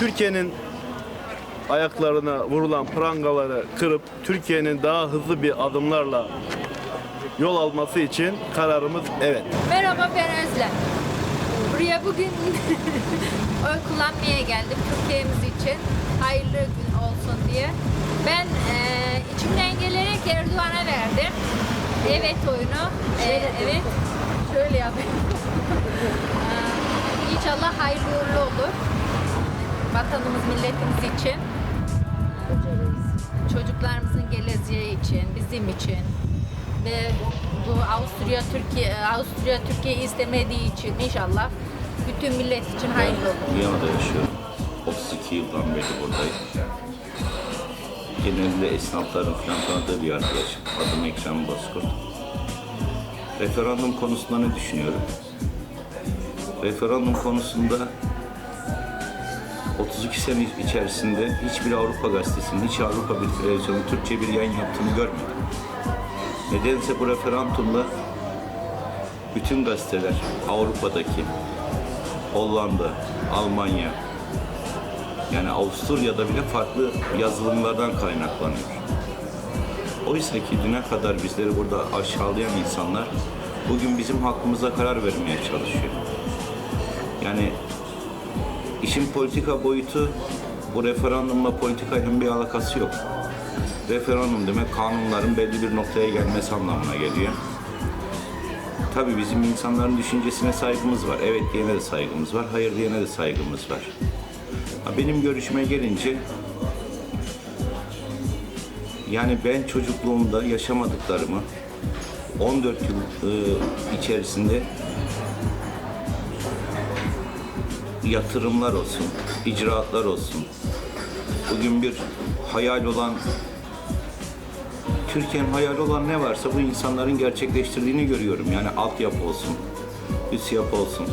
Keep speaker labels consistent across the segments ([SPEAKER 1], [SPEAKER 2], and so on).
[SPEAKER 1] Türkiye'nin ayaklarına vurulan prangaları kırıp Türkiye'nin daha hızlı bir adımlarla yol alması için kararımız evet.
[SPEAKER 2] Merhaba ben Özlem. Buraya bugün oy kullanmaya geldim Türkiye'miz için. Hayırlı gün olsun diye. Ben eee, içimden gelerek Erdoğan'a verdim. Evet oyunu. Eee, evet. Şöyle yapayım. Eee, İnşallah hayırlı uğurlu olur. Vatanımız, milletimiz için. Çocuklarımızın geleceği için, bizim için ve bu Avusturya Türkiye Avusturya Türkiye istemediği için inşallah bütün millet için hayırlı olur.
[SPEAKER 3] Viyana'da yaşıyorum. 32 yıldan beri buradayım. Genelde esnafların falan tanıdığı bir arkadaşım. Adım Ekrem Bozkurt. Referandum konusunda ne düşünüyorum? Referandum konusunda 32 sene içerisinde hiçbir Avrupa gazetesinin, hiç Avrupa bir televizyonun Türkçe bir yayın yaptığını görmedim. Nedense bu referandumda bütün gazeteler Avrupa'daki, Hollanda, Almanya, yani Avusturya'da bile farklı yazılımlardan kaynaklanıyor. Oysa ki düne kadar bizleri burada aşağılayan insanlar bugün bizim hakkımıza karar vermeye çalışıyor. Yani işin politika boyutu bu referandumla politikayla bir alakası yok. Referandum demek kanunların belli bir noktaya gelmesi anlamına geliyor. Tabii bizim insanların düşüncesine saygımız var. Evet diyene de saygımız var, hayır diyene de saygımız var. Benim görüşüme gelince yani ben çocukluğumda yaşamadıklarımı 14 yıl e, içerisinde yatırımlar olsun, icraatlar olsun. Bugün bir hayal olan Türkiye'nin hayali olan ne varsa bu insanların gerçekleştirdiğini görüyorum. Yani altyapı olsun, üst yapı olsun.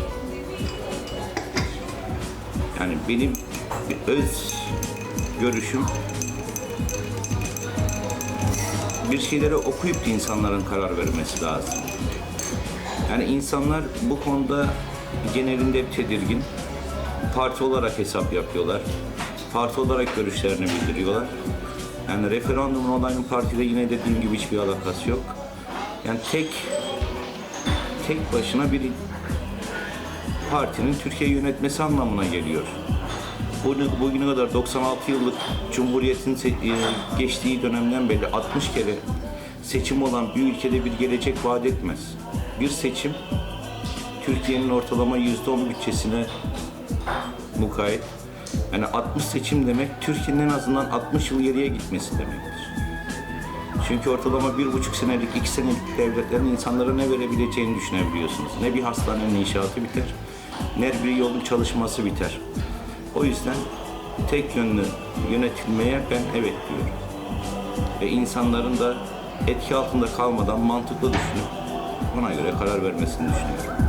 [SPEAKER 3] Yani benim öz görüşüm bir şeyleri okuyup da insanların karar vermesi lazım. Yani insanlar bu konuda genelinde tedirgin. Parti olarak hesap yapıyorlar. Parti olarak görüşlerini bildiriyorlar. Yani referandumun olayın partide yine dediğim gibi hiçbir alakası yok. Yani tek tek başına bir partinin Türkiye yönetmesi anlamına geliyor. Bugüne, bugüne kadar 96 yıllık Cumhuriyet'in e, geçtiği dönemden beri 60 kere seçim olan bir ülkede bir gelecek vaat etmez. Bir seçim Türkiye'nin ortalama %10 bütçesine mukayyet. Yani 60 seçim demek Türkiye'nin en azından 60 yıl geriye gitmesi demektir. Çünkü ortalama bir buçuk senelik, iki senelik devletlerin insanlara ne verebileceğini düşünebiliyorsunuz. Ne bir hastanenin inşaatı biter, ne bir yolun çalışması biter. O yüzden tek yönlü yönetilmeye ben evet diyorum. Ve insanların da etki altında kalmadan mantıklı düşünüp ona göre karar vermesini düşünüyorum.